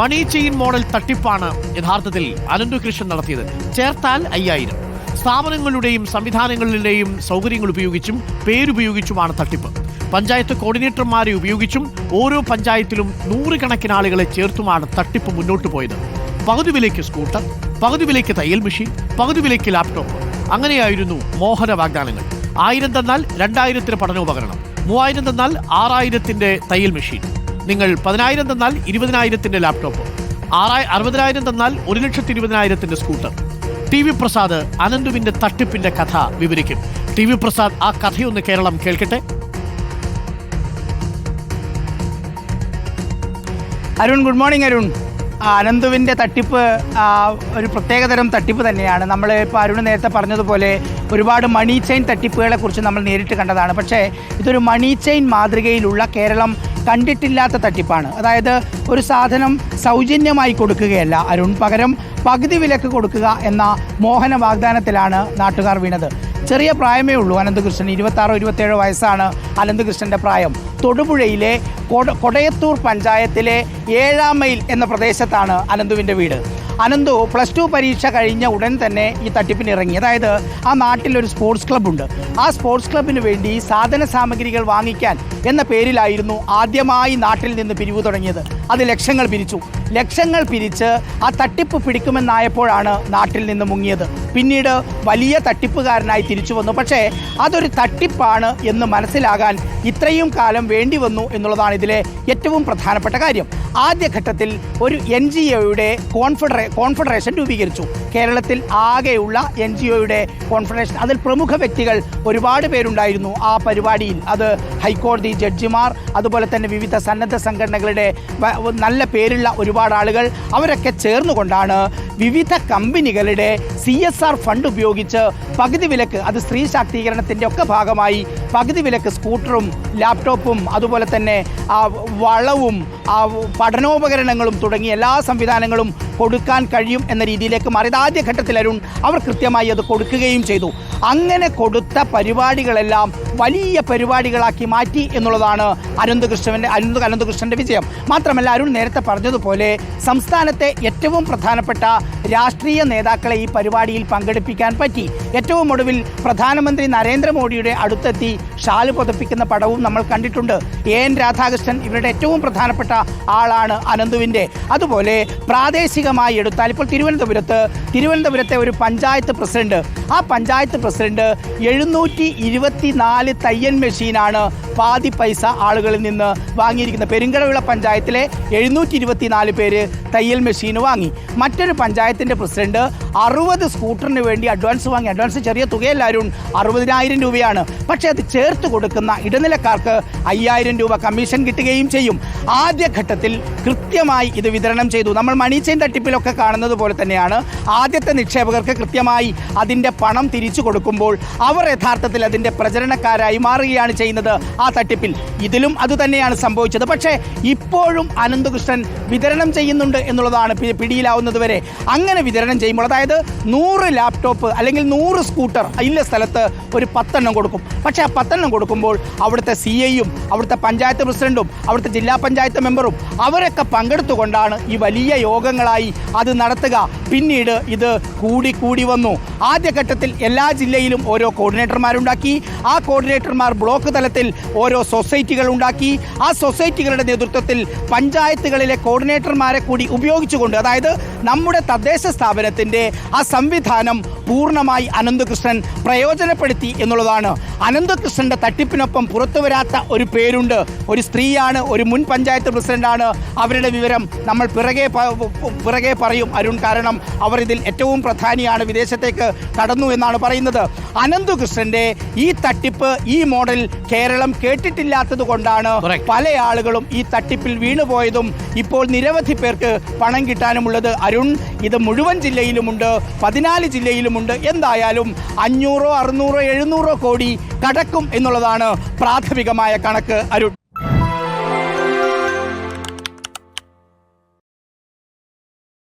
മണി chain model തട്ടിപ്പാണ് യഥാർത്ഥത്തിൽ അനന്തുകൃഷ്ണൻ നടത്തിയത്. ചേർത്താൽ അയ്യായിരം. സ്ഥാപനങ്ങളുടെയും സംവിധാനങ്ങളുടെയും സൗകര്യങ്ങൾ ഉപയോഗിച്ചും പേരുപയോഗിച്ചുമാണ് തട്ടിപ്പ്. പഞ്ചായത്ത് കോർഡിനേറ്റർമാരെ ഉപയോഗിച്ചും ഓരോ പഞ്ചായത്തിലും നൂറുകണക്കിന് ആളുകളെ ചേർത്തുമാണ് തട്ടിപ്പ് മുന്നോട്ട് പോയത്. പകുതി വിലയ്ക്ക് സ്കൂട്ടർ പകുതി വിലയ്ക്ക് തയ്യൽ മെഷീൻ പകുതി വിലയ്ക്ക് ലാപ്ടോപ്പ്. അങ്ങനെയായിരുന്നു മോഹന വാഗ്ദാനങ്ങൾ. ആയിരം തന്നാൽ രണ്ടായിരത്തിന് പഠനോപകരണം. മൂവായിരം തന്നാൽ ആറായിരത്തിന്റെ തയ്യൽ മെഷീൻ. നിങ്ങൾ പതിനായിരം തന്നാൽ ഇരുപതിനായിരത്തിന്റെ ലാപ്ടോപ്പ് ആറായി അറുപതിനായിരം തന്നാൽ ഒരു ലക്ഷത്തി ഇരുപതിനായിരത്തിന്റെ സ്കൂട്ടർ ടി വി പ്രസാദ് അനന്തുവിന്റെ തട്ടിപ്പിന്റെ കഥ വിവരിക്കും. ടി വി പ്രസാദ് ആ കഥയൊന്ന് കേരളം കേൾക്കട്ടെ? Arun good morning Arun. അനന്തുവിന്റെ തട്ടിപ്പ് ഒരു പ്രത്യേകതരം തട്ടിപ്പ് തന്നെയാണ്. നമ്മൾ ഇപ്പോൾ അരുണ് നേരത്തെ പറഞ്ഞതുപോലെ ഒരുപാട് മണി ചെയിൻ തട്ടിപ്പുകളെ കുറിച്ച് നമ്മൾ നേരിട്ട് കണ്ടതാണ്. പക്ഷേ ഇതൊരു മണി ചെയിൻ മാതൃകയിലുള്ള കേരളം കണ്ടിട്ടില്ലാത്ത തട്ടിപ്പാണ്. അതായത് ഒരു സാധനം സൗജന്യമായി കൊടുക്കുകയല്ല അരുൺ. പകരം പകുതി വിലക്ക് കൊടുക്കുക എന്ന മോഹന വാഗ്ദാനത്തിലാണ് നാട്ടുകാർ വീണത്. ചെറിയ പ്രായമേ ഉള്ളൂ അനന്തകൃഷ്ണൻ ഇരുപത്താറോ ഇരുപത്തേഴോ വയസ്സാണ് അനന്തകൃഷ്ണന്റെ പ്രായം. തൊടുപുഴയിലെ കൊട കൊടയത്തൂർ പഞ്ചായത്തിലെ ഏഴാം മൈൽ എന്ന പ്രദേശത്താണ് അനന്തുവിന്റെ വീട്. അനന്തു പ്ലസ് ടു പരീക്ഷ കഴിഞ്ഞ ഉടൻ തന്നെ ഈ തട്ടിപ്പിന് ഇറങ്ങി. അതായത് ആ നാട്ടിലൊരു സ്പോർട്സ് ക്ലബ്ബുണ്ട്. ആ സ്പോർട്സ് ക്ലബിന് വേണ്ടി സാധന സാമഗ്രികൾ വാങ്ങിക്കാൻ എന്ന പേരിലായിരുന്നു ആദ്യമായി നാട്ടിൽ നിന്ന് പിരിവ് തുടങ്ങിയത്. അത് ലക്ഷങ്ങൾ പിരിച്ചു. ലക്ഷങ്ങൾ പിരിച്ച് ആ തട്ടിപ്പ് പിടിക്കുമെന്നായപ്പോഴാണ് നാട്ടിൽ നിന്ന് മുങ്ങിയത്. പിന്നീട് വലിയ തട്ടിപ്പുകാരനായി തിരിച്ചു വന്നു. പക്ഷേ അതൊരു തട്ടിപ്പാണ് എന്ന് മനസ്സിലാകാൻ ഇത്രയും കാലം വേണ്ടി വന്നു എന്നുള്ളതാണ് ഇതിലെ ഏറ്റവും പ്രധാനപ്പെട്ട കാര്യം. ആദ്യഘട്ടത്തിൽ ഒരു എൻ ജി ഒയുടെ കോൺഫെഡറേ കോൺഫെഡറേഷൻ രൂപീകരിച്ചു. കേരളത്തിൽ ആകെയുള്ള എൻ ജി ഒയുടെ കോൺഫെഡറേഷൻ അതിൽ പ്രമുഖ വ്യക്തികൾ ഒരുപാട് പേരുണ്ടായിരുന്നു ആ പരിപാടിയിൽ. അത് ഹൈക്കോടതി ജഡ്ജിമാർ അതുപോലെ തന്നെ വിവിധ സന്നദ്ധ സംഘടനകളുടെ നല്ല പേരുള്ള ഒരുപാട് ആളുകൾ അവരൊക്കെ ചേർന്നുകൊണ്ടാണ് വിവിധ കമ്പനികളുടെ സി എസ് ആർ ഫണ്ട് ഉപയോഗിച്ച് പകുതി വിലക്ക് അത് സ്ത്രീ ശാക്തീകരണത്തിന്റെ ഒക്കെ ഭാഗമായി പകുതി വിലക്ക് സ്കൂട്ടറും ലാപ്ടോപ്പും അതുപോലെ തന്നെ വളവും പഠനോപകരണങ്ങളും തുടങ്ങിയ എല്ലാ സംവിധാനങ്ങളും കൊടുക്കാൻ കഴിയും എന്ന രീതിയിലേക്ക് മാറിയത് ആദ്യഘട്ടത്തിൽ അരുൺ അവർ കൃത്യമായി അത് കൊടുക്കുകയും ചെയ്തു. അങ്ങനെ കൊടുത്ത പരിപാടികളെല്ലാം വലിയ പരിപാടികളാക്കി മാറ്റി എന്നുള്ളതാണ് അനന്തകൃഷ്ണന്റെ അനന്ത അനന്തകൃഷ്ണന്റെ വിജയം. മാത്രമല്ല അരുൺ നേരത്തെ പറഞ്ഞതുപോലെ സംസ്ഥാനത്തെ ഏറ്റവും പ്രധാനപ്പെട്ട രാഷ്ട്രീയ നേതാക്കളെ ഈ പരിപാടിയിൽ പങ്കെടുപ്പിക്കാൻ പറ്റി. ഏറ്റവും ഒടുവിൽ പ്രധാനമന്ത്രി നരേന്ദ്രമോദിയുടെ അടുത്തെത്തി ഷാൽ പുതപ്പിക്കുന്ന പടവും നമ്മൾ കണ്ടിട്ടുണ്ട്. എ എൻ രാധാകൃഷ്ണൻ ഇവരുടെ ഏറ്റവും പ്രധാനപ്പെട്ട ആളാണ് അനന്തുവിന്റെ അതുപോലെ പ്രാദേശികമായി എടുത്താൽ ഇപ്പോൾ തിരുവനന്തപുരത്ത് തിരുവനന്തപുരത്തെ ഒരു പഞ്ചായത്ത് പ്രസിഡന്റ്. ആ പഞ്ചായത്ത് പ്രസിഡന്റ് എഴുന്നൂറ്റി ഇരുപത്തിനാല് തയ്യൽ മെഷീനാണ് പാതി പൈസ ആളുകളിൽ നിന്ന് വാങ്ങിയിരിക്കുന്നത്. പെരുങ്കടവിള പഞ്ചായത്തിലെ എഴുന്നൂറ്റി ഇരുപത്തിനാല് പേര് തയ്യൽ മെഷീൻ വാങ്ങി. മറ്റൊരു പഞ്ചായത്തിന്റെ പ്രസിഡന്റ് അറുപത് സ്കൂട്ടറിന് വേണ്ടി അഡ്വാൻസ് വാങ്ങി. അഡ്വാൻസ് ചെറിയ തുകയല്ലാരും അറുപതിനായിരം രൂപയാണ്. പക്ഷേ അത് ചേർത്ത് കൊടുക്കുന്ന ഇടനിലക്കാർക്ക് അയ്യായിരം രൂപ കമ്മീഷൻ കിട്ടുകയും ചെയ്യും. ആദ്യഘട്ടത്തിൽ കൃത്യമായി ഇത് വിതരണം ചെയ്തു. നമ്മൾ മണി ചെയിൻ തട്ടിപ്പിലൊക്കെ കാണുന്നത് പോലെ തന്നെയാണ്. ആദ്യത്തെ നിക്ഷേപകർക്ക് കൃത്യമായി അതിന്റെ പണം തിരിച്ചു കൊടുക്കുമ്പോൾ അവർ യഥാർത്ഥത്തിൽ അതിന്റെ പ്രചരണക്കാരായി മാറുകയാണ് ചെയ്യുന്നത് ആ തട്ടിപ്പിൽ. ഇതിലും അതുതന്നെയാണ് സംഭവിച്ചത്. പക്ഷേ ഇപ്പോഴും അനന്തകൃഷ്ണൻ വിതരണം ചെയ്യുന്നുണ്ട് എന്നുള്ളതാണ് പിടിയിലാവുന്നതുവരെ. പിടിയിലാവുന്നത് വരെ അങ്ങനെ വിതരണം ചെയ്യുമ്പോൾ അതായത് നൂറ് ലാപ്ടോപ്പ് അല്ലെങ്കിൽ നൂറ് സ്കൂട്ടർ ഇല്ല സ്ഥലത്ത് ഒരു പത്തെണ്ണം കൊടുക്കും. പക്ഷേ ആ പത്തെണ്ണം കൊടുക്കുമ്പോൾ അവിടുത്തെ സി ഐയും അവിടുത്തെ പഞ്ചായത്ത് പ്രസിഡന്റും അവിടുത്തെ ജില്ലാ പഞ്ചായത്ത് മെമ്പറും അവരൊക്കെ പങ്കെടുത്തുകൊണ്ടാണ് ഈ വലിയ യോഗങ്ങളായി അത് നടത്തുക. പിന്നീട് ഇത് കൂടി കൂടി വന്നു. ആദ്യഘട്ടത്തിൽ എല്ലാ ജില്ലയിലും ഓരോ കോർഡിനേറ്റർമാരുണ്ടാക്കി. ആ കോർഡിനേറ്റർമാർ ബ്ലോക്ക് തലത്തിൽ ഓരോ സൊസൈറ്റികൾ ഉണ്ടാക്കി. ആ സൊസൈറ്റികളുടെ നേതൃത്വത്തിൽ പഞ്ചായത്തുകളിലെ കോർഡിനേറ്റർമാരെ കൂടി ഉപയോഗിച്ചുകൊണ്ട് അതായത് നമ്മുടെ തദ്ദേശ സ്ഥാപനത്തിന്റെ ആ സംവിധാനം പൂർണമായി അനന്തകൃഷ്ണൻ പ്രയോജനപ്പെടുത്തി എന്നുള്ളതാണ്. അനന്തകൃഷ്ണന്റെ തട്ടിപ്പിനൊപ്പം പുറത്തു വരാത്ത ഒരു പേരുണ്ട്. ഒരു സ്ത്രീയാണ് ഒരു മുൻ പഞ്ചായത്ത് പ്രസിഡന്റാണ്. അവരുടെ വിവരം നമ്മൾ പിറകെ പിറകെ പറയും അരുൺ. കാരണം അവർ ഇതിൽ ഏറ്റവും പ്രധാനിയാണ് വിദേശത്തേക്ക് കടന്നു എന്നാണ് പറയുന്നത്. അനന്തകൃഷ്ണന്റെ ഈ തട്ടിപ്പ് ഈ മോഡൽ കേരളം കേട്ടിട്ടില്ലാത്തത് കൊണ്ടാണ് പല ആളുകളും ഈ തട്ടിപ്പിൽ വീണുപോയതും ഇപ്പോൾ നിരവധി പേർക്ക് പണം കിട്ടാനുമുള്ളത്. അരുൺ ഇത് മുഴുവൻ ജില്ലയിലുമുണ്ട് പതിനാല് ജില്ലയിലുമുണ്ട്. എന്തായാലും അഞ്ഞൂറോ അറുന്നൂറോ എഴുന്നൂറോ കോടി കടക്കും എന്നുള്ളതാണ് പ്രാഥമികമായ കണക്ക്. അരുൺ.